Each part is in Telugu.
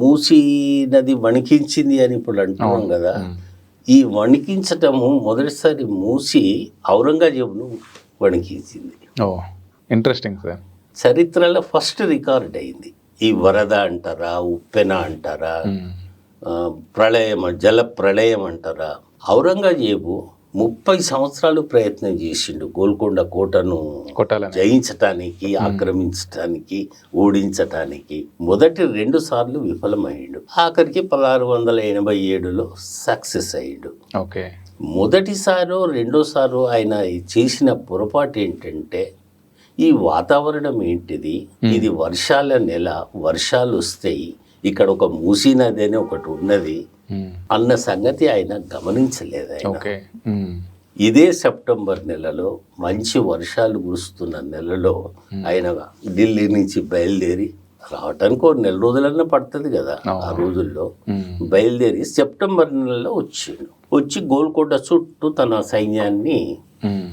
మూసీ నది వణికించింది అని ఇప్పుడు అంటున్నాం కదా. ఈ వణికించటము మొదటిసారి మూసి ఔరంగజేబును వణికించింది. ఓ ఇంట్రెస్టింగ్ సార్ చరిత్రలో ఫస్ట్ రికార్డ్ అయింది. ఈ వరద అంటారా ఉప్పెన అంటారా ప్రళయం జల ప్రళయం అంటారా ఔరంగజేబు ముప్పై సంవత్సరాలు ప్రయత్నం చేసిండు గోల్కొండ కోటను జయించటానికి ఆక్రమించటానికి ఓడించటానికి మొదటి రెండు సార్లు విఫలమయ్యాడు. ఆఖరికి పదహారు వందల ఎనభై ఏడులో సక్సెస్ అయ్యాడు. ఓకే. మొదటిసారో రెండోసారో ఆయన చేసిన పొరపాటు ఏంటంటే ఈ వాతావరణం ఏంటిది? ఇది వర్షాల నెల వర్షాలు వస్తాయి ఇక్కడ ఒక మూసీ నది అని ఒకటి ఉన్నది అన్న సంగతి ఆయన గమనించలేదు ఆయన. ఓకే. ఇదే సెప్టెంబర్ నెలలో మంచి వర్షాలు కురుస్తున్న నెలలో ఆయన ఢిల్లీ నుంచి బయలుదేరి రావటానికి ఒక నెల రోజులన్నా పడుతుంది కదా ఆ రోజుల్లో. బయలుదేరి సెప్టెంబర్ నెలలో వచ్చిండు. వచ్చి గోల్కొండ చుట్టూ తన సైన్యాన్ని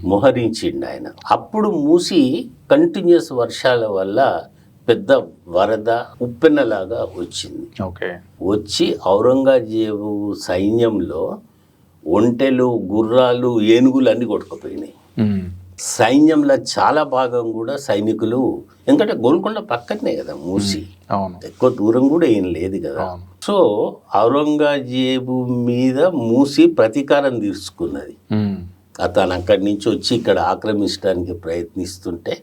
మోహరించిండు ఆయన. అప్పుడు మూసి కంటిన్యూస్ వర్షాల వల్ల పెద్ద వరద ఉప్పెనలాగా వచ్చింది. ఓకే. వచ్చి ఔరంగజేబు సైన్యంలో ఒంటెలు గుర్రాలు ఏనుగులు అన్ని కొట్టుకుపోయినాయి సైన్యంలో చాలా భాగం కూడా సైనికులు ఎందుకంటే గోల్కొండ పక్కనే కదా మూసి. ఎక్కువ దూరం కూడా ఏం లేదు కదా. సో ఔరంగజేబు మీద మూసి ప్రతీకారం తీర్చుకున్నది. అతను అక్కడి నుంచి వచ్చి ఇక్కడ ఆక్రమించడానికి ప్రయత్నిస్తుంటే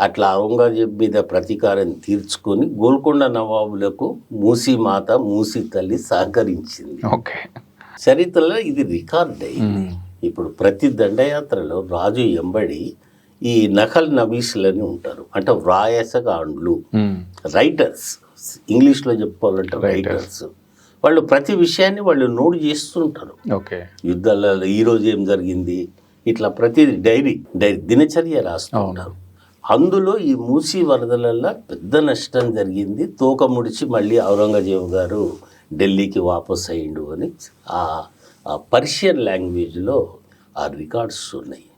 అట్లా ఔరంగజేబు మీద ప్రతీకారం తీర్చుకొని గోల్కొండ నవాబులకు మూసీ మాత మూసీ తల్లి సహకరించింది. ఓకే. చరిత్రలో ఇది రికార్డ్ అయింది ఇప్పుడు ప్రతి దండయాత్రలో రాజు ఎంబడి ఈ నకల్ నవీసులని ఉంటారు. అంటే వ్రాయసగాండ్లు రైటర్స్. ఇంగ్లీష్లో చెప్పుకోవాలంటే రైటర్స్. వాళ్ళు ప్రతి విషయాన్ని వాళ్ళు నోట్ చేస్తుంటారు. ఓకే. యుద్ధాలలో ఈ రోజు ఏం జరిగింది? ఇట్లా ప్రతి డైరీ డైరీ దినచర్య రాస్తుంటారు. అందులో ఈ మూసీ వరదలల్లో పెద్ద నష్టం జరిగింది. తోక ముడిచి మళ్ళీ ఔరంగజేబు గారు ఢిల్లీకి వాపస్ అయ్యిండు అని ఆ పర్షియన్ లాంగ్వేజ్లో ఆ రికార్డ్స్ ఉన్నాయి.